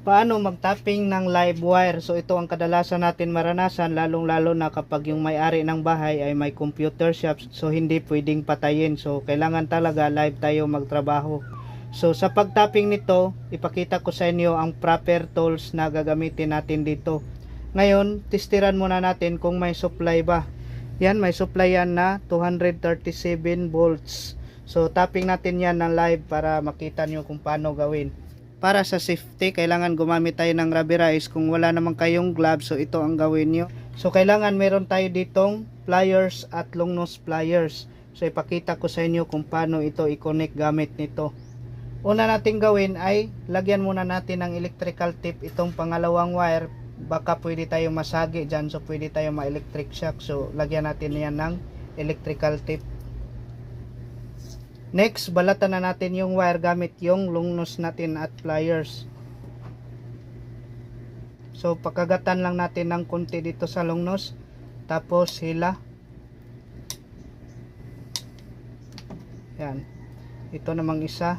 Paano magtapping ng live wire? So ito ang kadalasan natin maranasan lalong lalo na kapag yung may-ari ng bahay ay may computer shop so hindi pwedeng patayin. So kailangan talaga live tayo magtrabaho. So sa pagtapping nito, ipakita ko sa inyo ang proper tools na gagamitin natin dito. Ngayon, testiran muna natin kung may supply ba. Yan, may supply yan na 237 volts. So tapping natin yan ng live para makita nyo kung paano gawin para sa safety, kailangan gumamit tayo ng rubberized. Kung wala naman kayong gloves, so ito ang gawin nyo. So, kailangan meron tayo ditong pliers at long nose pliers. So, ipakita ko sa inyo kung paano ito i-connect gamit nito. Una natin gawin ay, lagyan muna natin ng electrical tip itong pangalawang wire. Baka pwede tayo masagi dyan, so pwede tayo ma-electric shock. So, lagyan natin yan ng electrical tip. Next, balatan na natin yung wire gamit yung long nose natin at pliers. So, pakagatan lang natin ng konti dito sa long nose. Tapos, hila. Yan. Ito namang isa.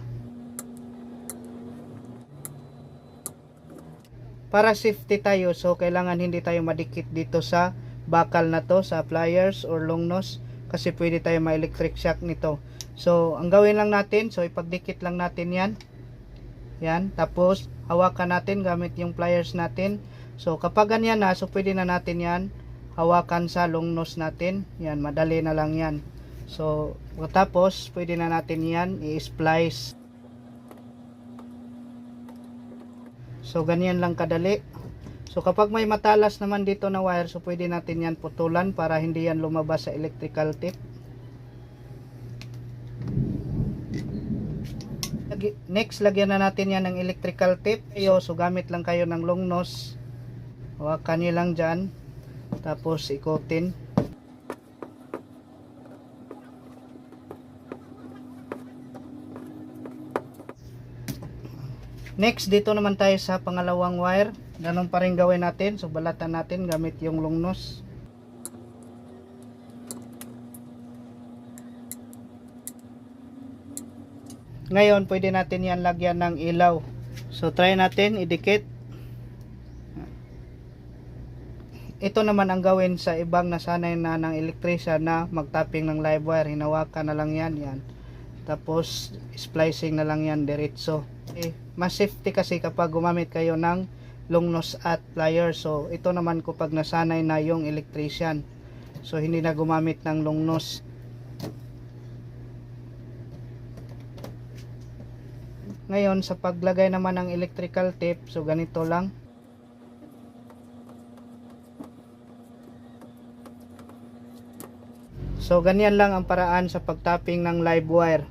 Para safety tayo, so kailangan hindi tayo madikit dito sa bakal na to, sa pliers or long nose. Kasi pwede tayo ma-electric shock nito. So, ang gawin lang natin, so ipagdikit lang natin yan. Yan. Tapos, hawakan natin gamit yung pliers natin. So, kapag ganyan na, so pwede na natin yan hawakan sa long nose natin. Yan, madali na lang yan. So, tapos, pwede na natin yan i-splice. So, ganyan lang kadali. So, kapag may matalas naman dito na wire, so pwede natin yan putulan para hindi yan lumabas sa electrical tip. Next, lagyan na natin yan ng electrical tape. Ayo, so gamit lang kayo ng long nose. Hawakan nyo lang dyan. Tapos ikutin. Next, dito naman tayo sa pangalawang wire. Ganun pa rin gawin natin. So, balatan natin gamit yung long nose. Ngayon, pwede natin yan lagyan ng ilaw. So, try natin, idikit. Ito naman ang gawin sa ibang nasanay na ng electrician na magtapping ng live wire. Hinawakan na lang yan, yan. Tapos, splicing na lang yan diretso. Eh, mas safety kasi kapag gumamit kayo ng long nose at pliers. So, ito naman kapag nasanay na yung electrician. So, hindi na gumamit ng long nose. Ngayon, sa paglagay naman ng electrical tape, so ganito lang. So, ganyan lang ang paraan sa pagtapping ng live wire.